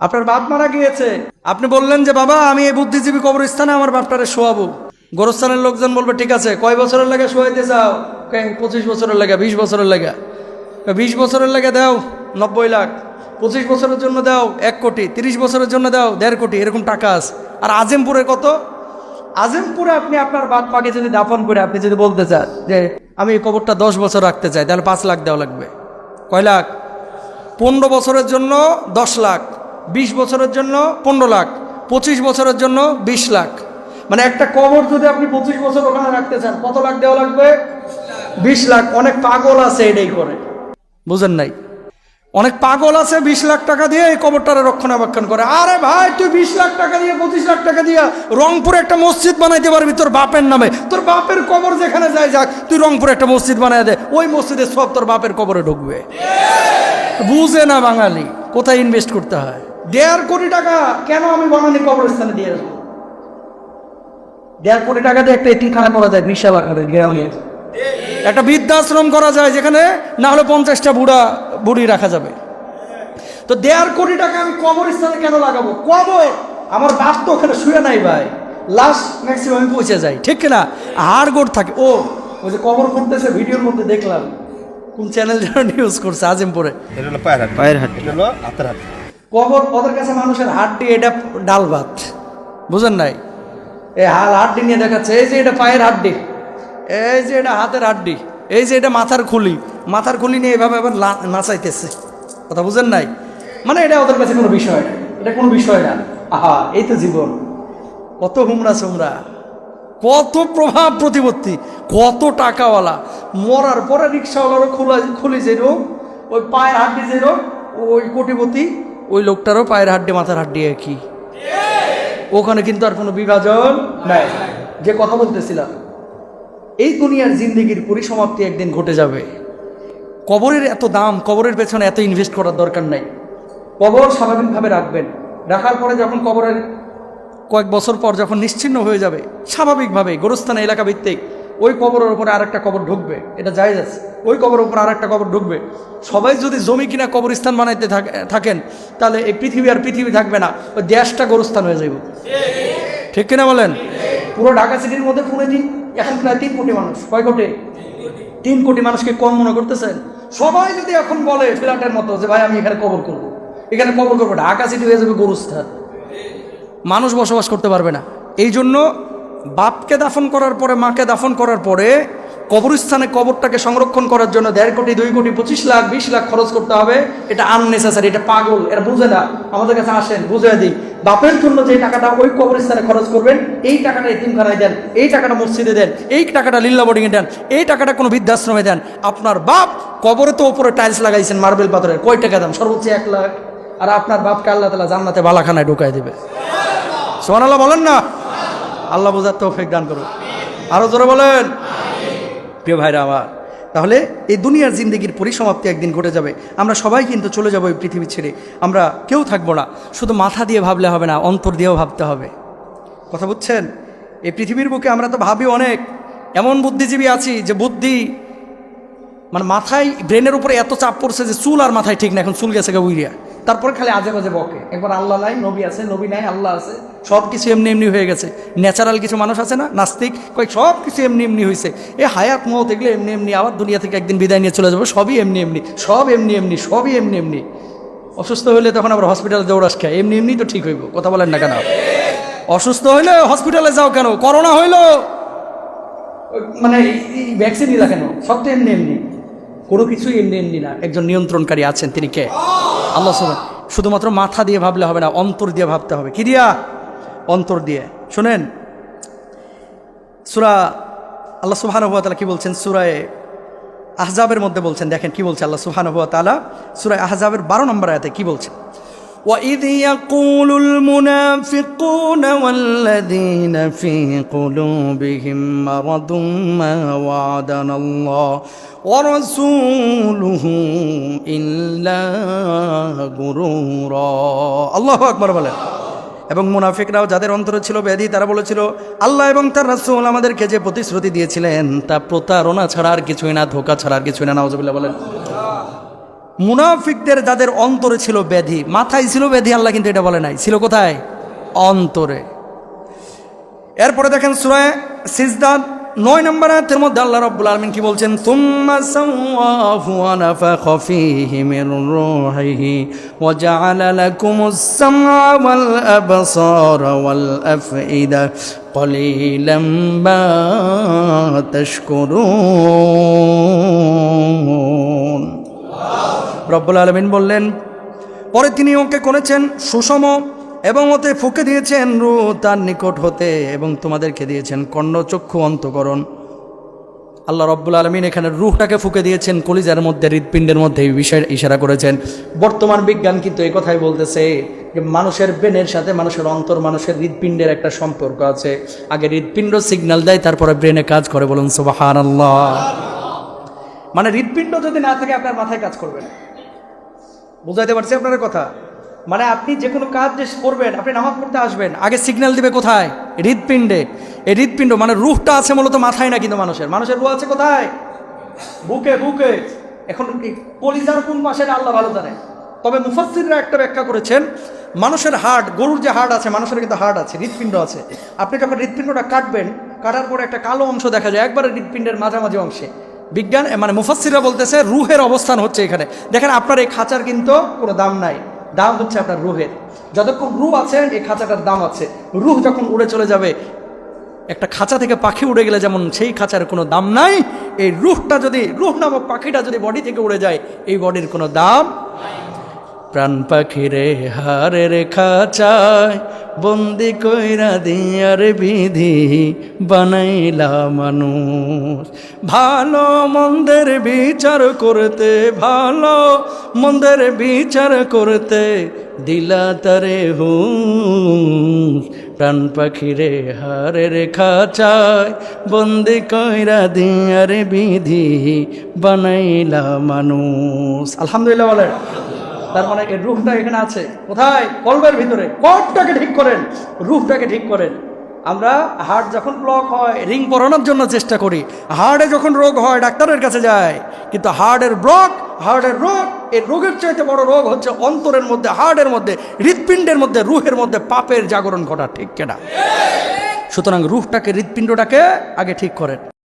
আপনার বাপ মারা গিয়েছে। আপনি বললেন যে, বাবা, আমি এই বুদ্ধিজীবী কবরস্থানে আমার বাপটারে শোয়াবো। গোরস্থানের লোকজন বলবে, ঠিক আছে, কয় বছরের লাগে শোয়াইতে চাও? পঁচিশ বছরের লাগে, বিশ বছরের লাগে। বিশ বছরের লাগে দাও, নব্বই লাখ। পঁচিশ বছরের জন্য দাও, এক কোটি। তিরিশ বছরের জন্য দাও, দেড় কোটি। এরকম টাকা আছে। আর আজিমপুরে কত? আজিমপুরে আপনি আপনার বাপ মাকে যদি দাফন করে আপনি যদি বলতে চান যে, আমি এই কবরটা দশ বছর রাখতে চাই, তাহলে পাঁচ লাখ দেওয়া লাগবে। কয় লাখ? পনেরো বছরের জন্য দশ লাখ। বিশ বছরের জন্য পনেরো লাখ, পঁচিশ বছরের জন্য বিশ লাখ। মানে একটা কবর যদি আপনি পঁচিশ বছর ওখানে রাখতে চান, কত লাখ দেওয়া লাগবে? বিশ লাখ। অনেক পাগল আছে এটাই করে। বুঝেন নাই? অনেক পাগল আছে বিশ লাখ টাকা দিয়ে এই কবরটারে রক্ষণাবেক্ষণ করে। আরে ভাই, তুই বিশ লাখ টাকা দিয়ে, পঁচিশ লাখ টাকা দিয়ে রংপুরে একটা মসজিদ বানাইতে পারবি তোর বাপের নামে। তোর বাপের কবর যেখানে যায় যাক, তুই রংপুরে একটা মসজিদ বানাই দে। ওই মসজিদে সব তোর বাপের কবরে ঢুকবে। বুঝে না বাঙালি, কোথায় ইনভেস্ট করতে হয়? দেড় কোটি টাকা কেন আমি বানানি কবরস্থানে দিয়ে আসব? দেড় কোটি টাকা দিয়ে একটা এতিমখানা করা যায় নিশা বাগানের গ্রামে। একটা বৃদ্ধাশ্রম করা যায় যেখানে না হলে পঞ্চাশটা বুড়া বুড়ি রাখা যাবে। তো দেড় কোটি টাকা আমি কবরস্থানে কেন লাগাবো? কবর আমার বাস তো ওখানে শুয়ে নাই ভাই। লাস্ট ম্যাক্সিমাম পৌঁছে যায় ঠিক না হাড় গোড় থাকে। ও ওই যে কবর করতেছে ভিডিওর মধ্যে দেখলাম। কোন চ্যানেল যেন নিউজ করছে আজিমপুরে। এটা হলো পায়ের হাট। পায়ের হাট। এটা হলো হাতের হাট। কবর ওদের কাছে মানুষের হাড্ডি, এটা ডাল ভাত। বুঝেন নাই? এই হাল হাড্ডি নিয়ে দেখাচ্ছে। এই যে এটা পায়ের হাড্ডি, এই যে এটা হাতের হাড্ডি, এই যে এটা মাথার খুলি মাথার খুলি নিয়ে এভাবে আবার নাচাইতেছে। কথা বুঝেন নাই? মানে এটা ওদের কাছে কোনো বিষয় এটা কোনো বিষয় না। আহা, এই তো জীবন। কত হুমরা সুমরা কত প্রভাব প্রতিপত্তি, কত টাকাওয়ালা। মরার পরে রিক্সাওয়ালারও খোলা খুলি যে রোগ ওই পায়ের হাড্ডি রোগ ওই কোটিপতি ওই লোকটারও পায়ের হাড্ডি, মাথার হাড্ডি একই। ওখানে কিন্তু আর কোনো বিভাজন নাই। যে কথা বলতেছিলাম, এই দুনিয়ার জিন্দগির পরিসমাপ্তি একদিন ঘটে যাবে। কবরের এত দাম, কবরের পেছনে এত ইনভেস্ট করার দরকার নাই। কবর স্বাভাবিকভাবে রাখবেন। রাখার পরে যখন কবরের কয়েক বছর পর যখন নিশ্চিন্ন হয়ে যাবে, স্বাভাবিকভাবে, গোরস্থান এলাকা ভিত্তিক ওই কবরের উপরে আরেকটা কবর ঢুকবে, এটা জায়েজ আছে। ওই কবরের উপর আরেকটা কবর ঢুকবে। সবাই যদি জমি কিনা কবরস্থান বানাইতে থাকেন, তাহলে এই পৃথিবী আর পৃথিবী থাকবে না, ওই দেশটা গোরস্থান হয়ে যাবে ঠিক কিনা বলেন? পুরো ঢাকা সিটির মধ্যে পুনে দিন এখন প্রায় তিন কোটি মানুষ। কয় কোটি? তিন কোটি মানুষকে কম মনে করতেছেন? সবাই যদি এখন বলে ফ্ল্যাটের মতো যে, ভাই, আমি এখানে কবর করব। এখানে কবর করব, ঢাকা সিটি হয়ে যাবে গরুস্থান। মানুষ বসবাস করতে পারবে না। এই জন্য বাপকে দাফন করার পরে, মাকে দাফন করার পরে কবরস্থানে কবরটাকে সংরক্ষণ করার জন্য দেড় কোটি, দুই কোটি, পঁচিশ লাখ, বিশ লাখ খরচ করতে হবে। এটা আননেসেসারি এটা পাগল এটা বুঝে না। আমাদের কাছে আসেন বুঝে দিই। বাপের জন্য যে টাকাটা ওই কবরস্থানে খরচ করবেন, এই টাকাটা এতিমখানায় দেন, এই টাকাটা মসজিদে দেন, এই টাকাটা লিল্লা বোর্ডিংয়ে দেন, এই টাকাটা কোনো বৃদ্ধাশ্রমে দেন। আপনার বাপ কবরে তো ওপরে টাইলস লাগাইছেন মার্বেল পাথরের। কয় টাকা দাম? সর্বোচ্চ এক লাখ। আর আপনার বাপকে আল্লাহ তালা জান্নাতে বালাখানায় ঢুকাই দেবে। সোহান আল্লাহ বলেন না। আল্লাহ বোঝার তৌফিক দান করুন। আরও জোরে বলেন। প্রিয় ভাইরা আমার, তাহলে এই দুনিয়ার জিন্দগির পরিসমাপ্তি একদিন ঘটে যাবে। আমরা সবাই কিন্তু চলে যাব এই পৃথিবী ছেড়ে। আমরা কেউ থাকব না। শুধু মাথা দিয়ে ভাবলে হবে না, অন্তর দিয়েও ভাবতে হবে। কথা বুঝছেন? এই পৃথিবীর বুকে আমরা তো ভাবি অনেক। এমন বুদ্ধিজীবী আছি যে বুদ্ধি মানে মাথায় ব্রেনের উপরে এত চাপ পড়ছে যে চুল আর মাথায় ঠিক না, এখন চুল গেছে গা উইরিয়া। তারপরে খালি আজে বাজে বকে। একবার আল্লাহ নাই, নবী আছে, নবী নাই, আল্লাহ আছে, সব কিছু এমনি এমনি হয়ে গেছে। ন্যাচারাল কিছু মানুষ আছে না, নাস্তিক কয়েক সব কিছু এমনি এমনি হয়েছে এ হায়াত, মত এগুলো এমনি এমনি আবার দুনিয়া থেকে একদিন বিদায় নিয়ে চলে যাব, সবই এমনি এমনি, সব এমনি এমনি, সবই এমনি এমনি। অসুস্থ হলে তখন আবার হসপিটালে দৌড়াস খায় এমনি এমনি তো ঠিক হইব, কথা বলেন না কেন? অসুস্থ হইলে হসপিটালে যাও কেন? করোনা হইল। মানে ভ্যাকসিন নিলা কেন সব তো এমনি এমনি। কোনো কিছুই এমনি এমনি না। একজন নিয়ন্ত্রণকারী আছেন, তিনি কে? আল্লাহ শুধুমাত্র মাথা দিয়ে ভাবলে হবে না, অন্তর দিয়ে ভাবতে হবে। কি দিয়া? অন্তর দিয়ে। শোনেন, সুরা আল্লাহ সুবহানাহু তালা কি বলছেন? সুরায় আহজাবের মধ্যে বলছেন, দেখেন কি বলছে আল্লাহ সুবহানাহু তাআলা? সুরায় আহজাবের বারো নম্বর আয়াতে কি বলছেন وإذ يقول المنافقون والذين في قلوبهم مرض ما وعدنا الله ورسوله إلا غرورا আল্লাহ আকবর বলেন এবং মুনাফিকরাও যাদের অন্তরে ছিল ব্যাধি তারা বলেছিল আল্লাহ এবং তার রাসূল আমাদেরকে যে প্রতিশ্রুতি দিয়েছিলেন তা প্রতারণা ছাড়া আর কিছুই না ধোকা ছাড়া আর কিছুই না নাওজবিল্লাহ বলেন মুনাফিকদের যাদের অন্তরে ছিল ব্যাধি মাথায় ছিল ব্যাধি আল্লাহ কিন্তু এটা বলে নাই ছিল কোথায় অন্তরে এরপরে দেখেন সুরায় সিজদাদ নয় নম্বর আয়াতের মধ্যে আল্লাহ রাব্বুল আলামিন কি বলছেন তুম্মা সাওয়াহু ওয়া নাফাখা ফীহি মির রূহিহি ওয়া জাআলা লাকুমুস সামআ ওয়াল আবসারা ওয়াল আফইদা قليلا ما تشكرون রব্বুল আলমিন বললেন, পরে তিনি ওকে করেছেন সুষম এবং ওতে ফুকে দিয়েছেন রু তার নিকট হতে এবং তোমাদেরকে দিয়েছেন কর্ণচক্ষু অন্তকরণ। আল্লাহ রব্বুল আলমিন এখানে রুহটাকে ফুকে দিয়েছেন, কলিজার মধ্যে, হৃৎপিণ্ডের মধ্যে এই বিষয় ইশারা করেছেন। বর্তমান বিজ্ঞান কিন্তু এই কথাই বলতেছে যে মানুষের ব্রেনের সাথে মানুষের অন্তর, মানুষের হৃৎপিণ্ডের একটা সম্পর্ক আছে। আগে হৃৎপিণ্ড সিগন্যাল দেয়, তারপরে ব্রেনে কাজ করে বলুন সুবাহান আল্লাহ মানে হৃৎপিণ্ড যদি না থাকে, আপনার মাথায় কাজ করবে না। বুঝাইতে পারছি আপনার কথা? মানে আপনি যে কোনো কাজ যে করবেন, আপনি নামাজ পড়তে আসবেন, আগে সিগন্যাল দিবে কোথায়? হৃদপিণ্ডে এই হৃদপিণ্ড মানে রুহটা আছে মূলত মাথায় না কিন্তু মানুষের? মানুষের রুহ আছে কোথায়? বুকে বুকে। এখন কলিজার কোন পাশে আল্লাহ ভালো জানে। তবে মুফাসসিররা একটা ব্যাখ্যা করেছেন, মানুষের হার্ট গরুর যে হার্ট আছে, মানুষের কিন্তু হার্ট আছে হৃদপিণ্ড আছে। আপনি যখন হৃদপিণ্ডটা কাটবেন, কাটার পরে একটা কালো অংশ দেখা যায়, একবারে হৃৎপিণ্ডের মাঝামাঝি অংশে। বিজ্ঞান মানে মুফাসিরা বলতেছে রুহের অবস্থান হচ্ছে এখানে। দেখেন, আপনার এই খাঁচার কিন্তু কোনো দাম নাই। দাম হচ্ছে আপনার রুহের। যতক্ষণ রুহ আছে, এই খাঁচাটার দাম আছে। রুহ যখন উড়ে চলে যাবে, একটা খাঁচা থেকে পাখি উড়ে গেলে যেমন সেই খাঁচার কোনো দাম নাই, এই রুহটা যদি, রুহ নামক পাখিটা যদি বডি থেকে উড়ে যায়, এই বডির কোনো দাম প্রাণ পাখিরে হারের খাঁচায় বন্দি কইরা দিয়ার বিধি বানাইলা মানুষ। ভালো মন্দের বিচার করতে, ভালো মন্দের বিচার করতে দিলা তারে হুঁশ। প্রাণ পাখিরে হারের খাঁচায় বন্দি কইরা দিয়ার বিধি বানাইলা মানুষ। আলহামদুলিল্লাহ তার মানে এই রুহটা এখানে আছে। কোথায়? কলবের ভিতরে। কলটাকে ঠিক করেন। রুহটাকে ঠিক করেন। আমরা হার্ট যখন ব্লক হয়, রিং পরানোর জন্য চেষ্টা করি। হার্টে যখন রোগ হয়, ডাক্তারের কাছে যায়। কিন্তু হার্টের ব্লক, হার্টের রোগ এই রোগের চাইতে বড় রোগ হচ্ছে অন্তরের মধ্যে, হার্টের মধ্যে, হৃৎপিণ্ডের মধ্যে, রুহের মধ্যে পাপের জাগরণ ঘটা, ঠিক কেনা? সুতরাং রুহটাকে, হৃৎপিণ্ডটাকে আগে ঠিক করেন।